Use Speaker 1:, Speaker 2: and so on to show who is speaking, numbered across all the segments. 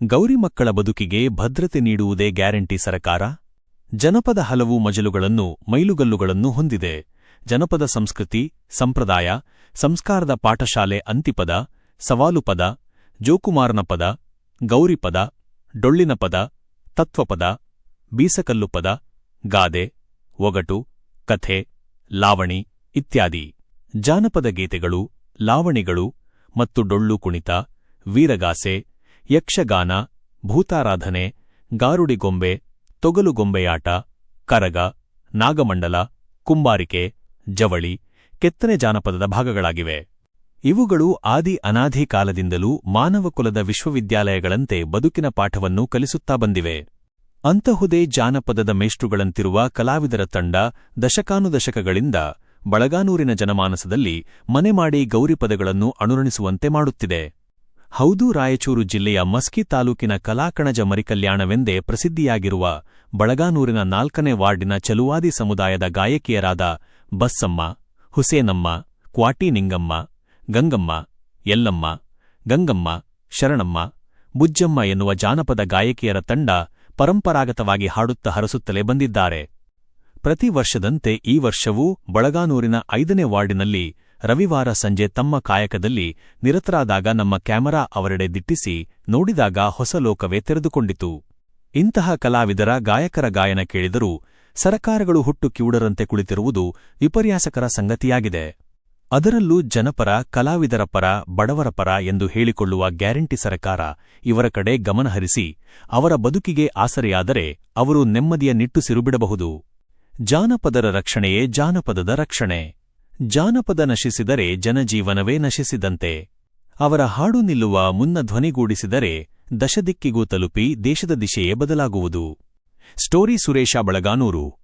Speaker 1: ಗೌರಿ ಮಕ್ಕಳ ಬದುಕಿಗೆ ಭದ್ರತೆ ನೀಡುವುದೇ ಗ್ಯಾರಂಟಿ ಸರಕಾರ? ಜನಪದ ಹಲವು ಮಜಲುಗಳನ್ನು, ಮೈಲುಗಲ್ಲುಗಳನ್ನು ಹೊಂದಿದೆ. ಜನಪದ ಸಂಸ್ಕೃತಿ, ಸಂಪ್ರದಾಯ, ಸಂಸ್ಕಾರದ ಪಾಠಶಾಲೆ ಅಂತಿಪದ, ಸವಾಲು ಪದ, ಜೋಕುಮಾರನ ಪದ ಗೌರಿಪದ ಡೊಳ್ಳಿನ ಪದ ತತ್ವಪದ ಬೀಸಕಲ್ಲು ಪದ, ಗಾದೆ, ಒಗಟು, ಕಥೆ, ಲಾವಣಿ ಇತ್ಯಾದಿ. ಜಾನಪದ ಗೀತೆಗಳು, ಲಾವಣಿಗಳು ಮತ್ತು ಡೊಳ್ಳು ಕುಣಿತ, ವೀರಗಾಸೆ ಯಕ್ಷಗಾನ, ಭೂತಾರಾಧನೆ ಗಾರುಡಿಗೊಂಬೆ ತೊಗಲುಗೊಂಬೆಯಾಟ ಕರಗ, ನಾಗಮಂಡಲ, ಕುಂಬಾರಿಕೆ, ಜವಳಿ, ಕೆತ್ತನೆ ಜಾನಪದದ ಭಾಗಗಳಾಗಿವೆ. ಇವುಗಳು ಆದಿ ಅನಾದಿ ಕಾಲದಿಂದಲೂ ಮಾನವಕುಲದ ವಿಶ್ವವಿದ್ಯಾಲಯಗಳಂತೆ ಬದುಕಿನ ಪಾಠವನ್ನು ಕಲಿಸುತ್ತಾ ಬಂದಿವೆ. ಅಂತಹುದೇ ಜಾನಪದದ ಮೇಷ್ಟ್ರುಗಳಂತಿರುವ ಕಲಾವಿದರ ತಂಡ ದಶಕಾನುದಶಕಗಳಿಂದ ಬಳಗಾನೂರಿನ ಜನಮಾನಸದಲ್ಲಿ ಮನೆಮಾಡಿ ಗೌರಿಪದಗಳನ್ನು ಅನುರಣಿಸುವಂತೆ ಮಾಡುತ್ತಿದೆ. ಹೌದು, ರಾಯಚೂರು ಜಿಲ್ಲೆಯ ಮಸ್ಕಿ ತಾಲೂಕಿನ ಕಲಾಕಣಜ ಮರಿಕಲ್ಯಾಣವೆಂದೇ ಪ್ರಸಿದ್ಧಿಯಾಗಿರುವ ಬಳಗಾನೂರಿನ ನಾಲ್ಕನೇ ವಾರ್ಡಿನ ಚಲುವಾದಿ ಸಮುದಾಯದ ಗಾಯಕಿಯರಾದ ಬಸ್ಸಮ್ಮ, ಹುಸೇನಮ್ಮ, ಕ್ವಾಟಿನಿಂಗಮ್ಮ, ಗಂಗಮ್ಮ ಎಲ್ಲಮ್ಮ ಗಂಗಮ್ಮ, ಶರಣಮ್ಮ, ಬುಜ್ಜಮ್ಮ ಎನ್ನುವ ಜಾನಪದ ಗಾಯಕಿಯರ ತಂಡ ಪರಂಪರಾಗತವಾಗಿ ಹಾಡುತ್ತ ಹರಸುತ್ತಲೇ ಬಂದಿದ್ದಾರೆ. ಪ್ರತಿ ವರ್ಷದಂತೆ ಈ ವರ್ಷವೂ ಬಳಗಾನೂರಿನ ಐದನೇ ವಾರ್ಡಿನಲ್ಲಿ ರವಿವಾರ ಸಂಜೆ ತಮ್ಮ ಕಾಯಕದಲ್ಲಿ ನಿರತರಾದಾಗ ನಮ್ಮ ಕ್ಯಾಮರಾ ಅವರೆಡೆ ದಿಟ್ಟಿಸಿ ನೋಡಿದಾಗ ಹೊಸ ಲೋಕವೇ ತೆರೆದುಕೊಂಡಿತು. ಇಂತಹ ಕಲಾವಿದರ ಗಾಯಕರ ಗಾಯನ ಕೇಳಿದರೂ ಸರಕಾರಗಳು ಹುಟ್ಟು ಕಿವುಡರಂತೆ ಕುಳಿತಿರುವುದು ವಿಪರ್ಯಾಸಕರ ಸಂಗತಿಯಾಗಿದೆ. ಅದರಲ್ಲೂ ಜನಪರ, ಕಲಾವಿದರ ಪರ, ಬಡವರ ಪರ ಎಂದು ಹೇಳಿಕೊಳ್ಳುವ ಗ್ಯಾರಂಟಿ ಸರಕಾರ ಇವರ ಕಡೆ ಗಮನಹರಿಸಿ ಅವರ ಬದುಕಿಗೆ ಆಸರೆಯಾದರೆ ಅವರು ನೆಮ್ಮದಿಯ ನಿಟ್ಟುಸಿರು ಬಿಡಬಹುದು ಜಾನಪದರ ರಕ್ಷಣೆಯೇ ಜಾನಪದದ ರಕ್ಷಣೆ. ಜಾನಪದ ನಶಿಸಿದರೆ ಜನಜೀವನವೇ ನಶಿಸಿದಂತೆ. ಅವರ ಹಾಡು ನಿಲ್ಲುವ ಮುನ್ನ ಧ್ವನಿಗೂಡಿಸಿದರೆ ದಶದಿಕ್ಕಿಗೂ ತಲುಪಿ ದೇಶದ ದಿಶೆಯೇ ಬದಲಾಗುವುದು. ಸ್ಟೋರಿ ಸುರೇಶ ಬಳಗಾನೂರು.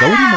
Speaker 1: ಗೌರಿ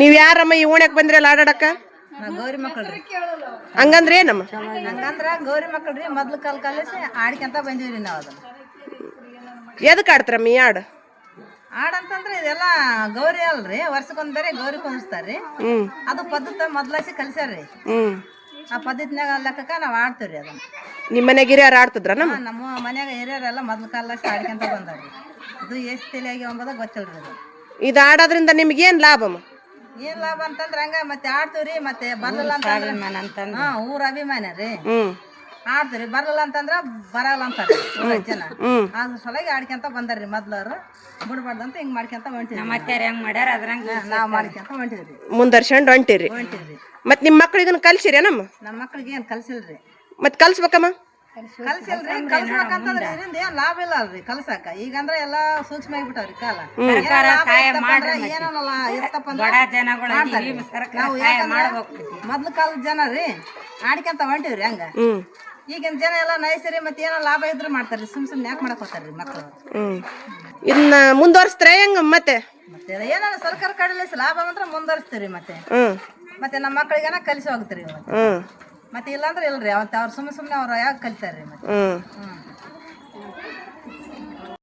Speaker 2: ನೀವ್ ಯಾರಮ್ಮ ಈ ಓಣ್ಯಾಕ್ ಬಂದ್ರಲ್ಲ ಆಡಾಡಕ
Speaker 3: ಗೌರಿ ಮಕ್ಕಳ್ರಿ.
Speaker 2: ಹಂಗಂದ್ರೆ ಏನಮ್ಮ?
Speaker 3: ಹಂಗಂದ್ರ ಗೌರಿ ಮಕ್ಕಳ್ರಿ ಮೊದ್ಲು ಕಾಲ ಕಲಿಸಿ ಆಡ್ಕೊಂತ ಬಂದೀವ್ರಿ ನಾವು ಅದನ್ನ.
Speaker 2: ಎದಕ್ ಆಡ್ತಾರಮ್ಮ ಈ ಹಾಡು
Speaker 3: ಆಡಂತಂದ್ರೆ ಇದೆಲ್ಲ ಗೌರಿ ಅಲ್ರಿ ವರ್ಷಕ್ಕೊಂದ್ ಬೇರೆ ಗೌರಿ ಕುಂದಿಸ್ತಾರ್ರಿ.
Speaker 2: ಹ್ಮ್.
Speaker 3: ಅದು ಪದ್ಧತಿ ಮೊದ್ಲಾಸಿ ಕಲ್ಸ್ಯಾರ್ರಿ.
Speaker 2: ಹ್ಮ್.
Speaker 3: ಆ ಪದ್ಧತಿನಾಗ ಲೆಕ್ಕಕ್ಕ ನಾವ್ ಆಡ್ತೀವ್ರಿ ಅದನ್ನ.
Speaker 2: ನಿಮ್ ಮನೆಗೆ ಹಿರಿಯರು ಆಡ್ತಿದ್ರ ನಮ್ಮ
Speaker 3: ಹಾ, ನಮ್ಮ ಮನ್ಯಾಗ ಹಿರಿಯರೆಲ್ಲ ಮೊದ್ಲು ಕಾಲಾಸಿ ಆಡ್ಕೊಂತ ಬಂದಾರ್ರಿ. ಅದು ಎಷ್ಟು ತಲೆಯಾಗಿ ಅಂಬೋದ ಗೊತ್ತಿಲ್ರಿ ಅದು.
Speaker 2: ಇದು ಆಡೋದ್ರಿಂದ ನಿಮ್ಗೆ ಏನ್ ಲಾಭಮ್ಮ?
Speaker 3: ಏನ್ ಲಾಭ ಅಂತಂದ್ರ ಹಂಗ ಮತ್ತೆ ಆಡ್ತೀವ್ರಿ ಮತ್ತೆ ಬರಲಿಲ್ಲ ಅಂತಂದ್ರ ಹಾ ಊರ ಅಭಿಮಾನ ರೀ.
Speaker 2: ಹ್ಮ್.
Speaker 3: ಆಡ್ತೀರಿ ಬರಲ್ಲ ಅಂತಂದ್ರ ಬರಲ್ಲ ಅಂತಾರೆ ಜನ. ಅದ್ರ ಸಲುವಾಗಿ ಆಡ್ಕೊಂತ ಬಂದಾರ್ರಿ ಮೊದ್ಲವ್ರು ಅಂತ ಹಿಂಗ್ ಮಾಡ್ಕೊಂತ ಹೊಂಟಿದ್ರಿ
Speaker 4: ಮತ್ತೆ ಹೆಂಗ್ ಮಾಡ್ಯಾರ ಅದ್ರಂಗ
Speaker 3: ನಾವ್ ಮಾಡ್ಕೊಂತ ಹೊಂಟಿದ್ರಿ
Speaker 2: ಮುಂದರ್ಸ್ಕೊಂಡು ಹೊಂಟಿರಿ.
Speaker 3: ಹೊಂಟಿದ್ರಿ
Speaker 2: ಮತ್ ನಿಮ್ ಮಕ್ಳಿಗನ್ ಕಲ್ಸಿರೇನಮ್ಮ?
Speaker 3: ನಮ್ಮ ಮಕ್ಳಿಗೆ ಏನ್ ಕಲ್ಸಿಲ್ರಿ.
Speaker 2: ಮತ್ ಕಲ್ಸ್ಬೇಕಮ್ಮ?
Speaker 3: ಕಲ್ಸಿಲ್ರಿ ಕಲ್ಸ್ಬೇಕಂತಂದ್ರೆ ಇದರಿಂದ ಏನ್ ಲಾಭ ಇಲ್ಲ ಅಲ್ರಿ ಕಲ್ಸಾಕ. ಈಗಂದ್ರ ಎಲ್ಲಾ ಸೂಕ್ಷ್ಮ ಆಗಿಬಿಟ್ಟವ್ರಿ ಕಾಲ.
Speaker 4: ಸರ್ಕಾರ ಸಹಾಯ ಮಾಡ್ರಿ
Speaker 3: ಏನಲ್ಲ ಇರ್ತಪ್ಪ ಅಂದ್ರೆ
Speaker 4: ಬಡ ಜನಗಳು
Speaker 3: ನಾವು ಮೊದ್ಲ ಕಾಲದ ಜನ ರೀ ಆಡ್ಕೊಂತ ಹೊಂಟಿವ್ರಿ ಹಂಗ. ಈಗಿನ ಜನ ಎಲ್ಲ ನೈಸರಿ ಮತ್ತೆ ಏನೋ ಲಾಭ ಇದ್ರು ಮಾಡ್ತಾರ್ರಿ ಸುಮ್ ಸುಮ್ನೆ ಯಾಕೆ ಮಾಡಕ್ ಹೋಗ್ತಾರ್ರಿ ಮಕ್ಕಳು
Speaker 2: ಇದನ್ನ ಮುಂದುವರ್ಸ್ತಾರೆ ಹೆಂಗ ಮತ್ತೆ?
Speaker 3: ಮತ್ತೆ ಏನಾರ ಸರ್ಕಾರ ಕಡೆಲಿ ಲಾಭ ಮಾತ್ರ ಮುಂದುವರಿಸ್ತೀರಿ ಮತ್ತೆ. ಮತ್ತೆ ನಮ್ಮ ಮಕ್ಕಳಿಗೆನ ಕಲಿಸಿ ಹೋಗ್ತೀರಿ ಇವತ್ತು. ಮತ್ತೆ ಇಲ್ಲಾಂದ್ರೆ ಇಲ್ರಿ ಅವತ್ತು ಅವ್ರು ಸುಮ್ಮನೆ ಸುಮ್ಮನೆ ಅವ್ರು ಯಾಕೆ ಕಲಿತಾರ್ರಿ ಮತ್ತೆ
Speaker 2: ಹ್ಮ್.
Speaker 3: ಹ್ಮ್.